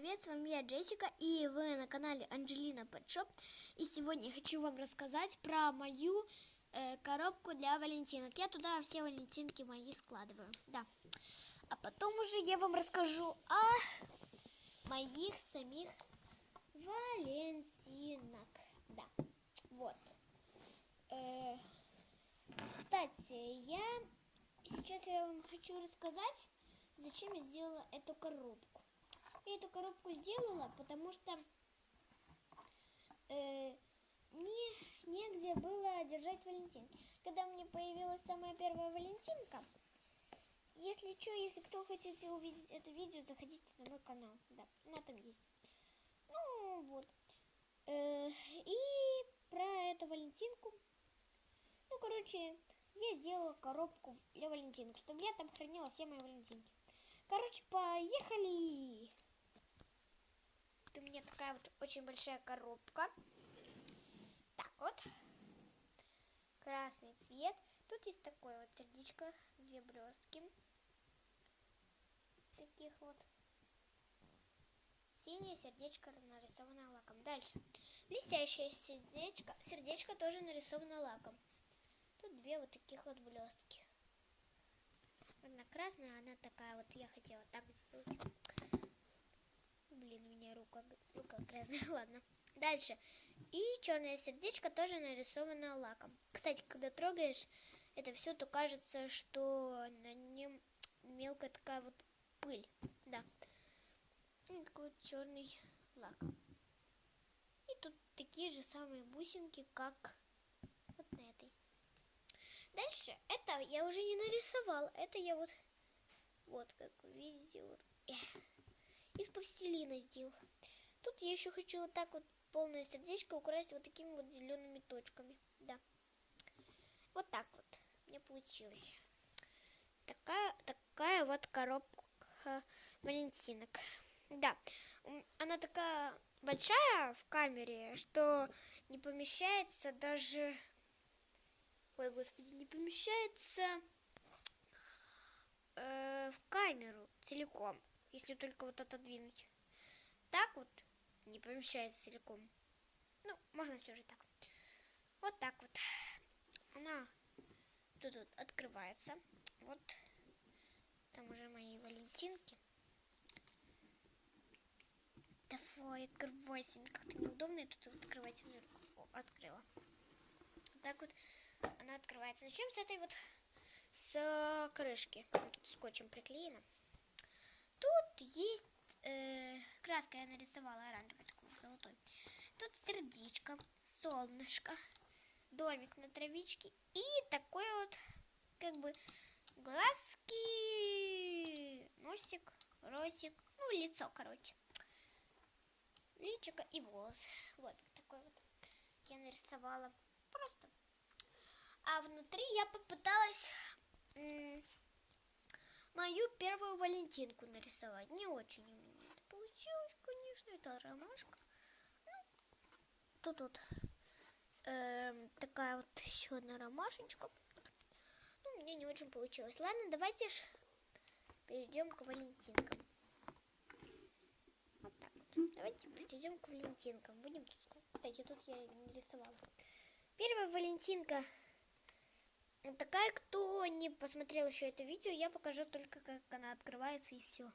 привет! С вами я, Джессика, и вы на канале Анджелина Пэтшоп. И сегодня я хочу вам рассказать про мою э, коробку для валентинок. Я туда все валентинки мои складываю, да. А потом уже я вам расскажу о моих самих валентинок. Да, вот. Э, кстати, я сейчас я вам хочу рассказать, зачем я сделала эту коробку. Я эту коробку сделала, потому что э, мне негде было держать валентинки. Когда меня появилась самая первая валентинка, если что, если кто хотите увидеть это видео, заходите на мой канал. Да, она там есть. Ну вот. Э, и про эту валентинку. Ну, короче, я сделала коробку для валентинок, чтобы я там хранила все мои валентинки. Короче, поехали! У меня такая вот очень большая коробка. Так вот. Красный цвет. Тут есть такое вот сердечко, две блестки. Таких вот. Синее сердечко нарисовано лаком. Дальше. Блестящее сердечко. Сердечко тоже нарисовано лаком. Тут две вот таких вот блестки. Одна красная, она такая вот. Я хотела так сделать. Блин, у меня рука, рука грязная. Ладно. Дальше. И черное сердечко тоже нарисовано лаком. Кстати, когда трогаешь это все, то кажется, что на нем мелкая такая вот пыль. Да. И такой вот черный лак. И тут такие же самые бусинки, как вот на этой. Дальше, это я уже не нарисовала. Это я вот, вот как вы видите, вот из пластилина сделал. Тут я еще хочу вот так вот полное сердечко украсить вот такими вот зелеными точками. Да. Вот так вот мне получилось. Такая, такая вот коробка валентинок. Да, она такая большая в камере, что не помещается даже... Ой, господи, не помещается э, в камеру целиком если только вот отодвинуть. Так вот не помещается целиком. Ну, можно все же так. Вот так вот. Она тут вот открывается. Вот там уже мои валентинки. Давай, открывайся. Мне как-то неудобно тут открывать. О, открыла. Вот так вот она открывается. Начнем с этой вот с крышки. Тут скотчем приклеена. Тут есть э, краска, я нарисовала оранжевый такой золотой. Тут сердечко, солнышко, домик на травичке и такой вот как бы глазки, носик, ротик, ну лицо, короче. Личико и волос. Вот такой вот я нарисовала просто. А внутри я попыталась мою первую Валентинку нарисовать. Не очень у меня это получилось, конечно. Это ромашка. Ну, тут вот э, такая вот еще одна ромашечка. Ну, мне не очень получилось. Ладно, давайте ж перейдем к Валентинкам. Вот так вот. Давайте перейдем к Валентинкам. Будем тут... Кстати, тут я не рисовала. Первая Валентинка такая, кто не посмотрел еще это видео, я покажу только, как она открывается и все.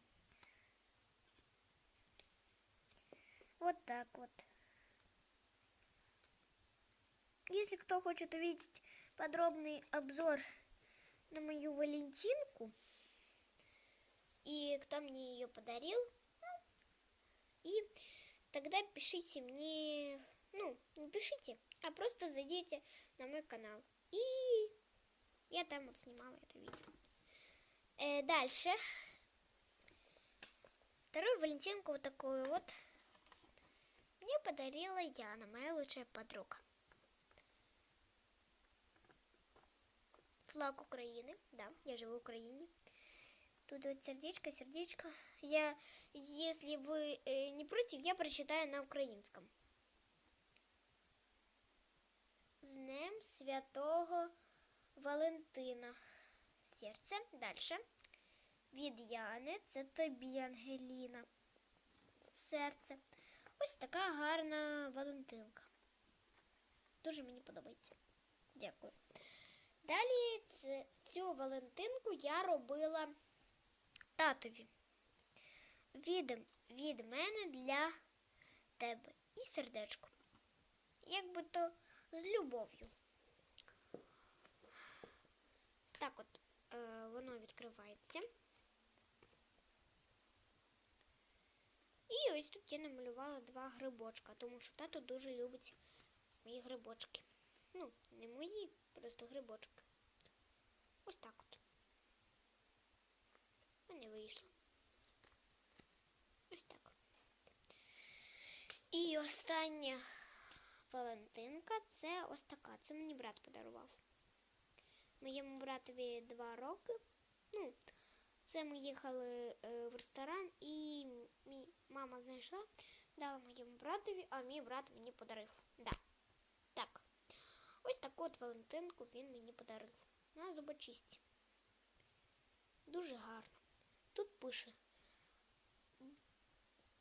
Вот так вот. Если кто хочет увидеть подробный обзор на мою Валентинку, и кто мне ее подарил, и тогда пишите мне, ну, не пишите, а просто зайдите на мой канал. И я там вот снимала это видео. Э, дальше. Вторую Валентинку вот такую вот мне подарила Яна, моя лучшая подруга. Флаг Украины. Да, я живу в Украине. Тут вот сердечко, сердечко. Я, если вы э, не против, я прочитаю на украинском. З Днем Святого Валентина. Серце. Далі. Від Яни це тобі, Ангеліна. серце. Ось така гарна Валентинка. Дуже мені подобається. Дякую. Далі цю Валентинку я робила татові. Від, від мене для тебе. І сердечко. Якби то з любов'ю. Так от е, воно відкривається. І ось тут я намалювала два грибочка, тому що тато дуже любить мої грибочки. Ну, не мої, просто грибочки. Ось так от. У мене вийшло. Ось так. І остання Валентинка це ось така. Це мені брат подарував. Моєму братові два роки. Ну, це ми їхали е, в ресторан, і мій мама знайшла, дала моєму братові, а мій брат мені подарив. Да. Так. Ось таку от Валентинку він мені подарив. На зубочисті. Дуже гарно. Тут пише.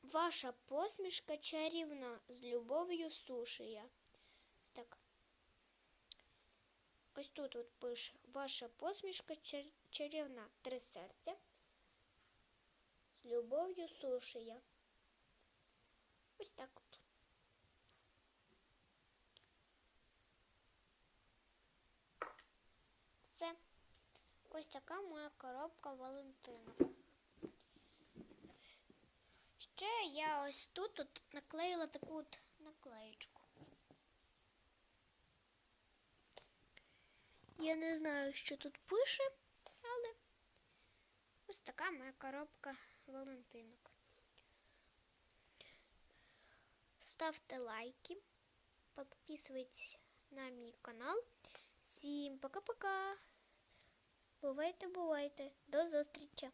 Ваша посмішка чарівна з любов'ю сушія. Так. Ось тут от пише Ваша посмішка чар- чарівна. Три серця. З любов'ю сушія. Ось так от. Все. Ось така моя коробка Валентинок. Ще я ось тут от наклеїла таку от наклеєчку. Я не знаю, що тут пише, але ось така моя коробка Валентинок. Ставте лайки, підписуйтесь на мій канал. Всім пока-пока. Бувайте, бувайте. До зустрічі!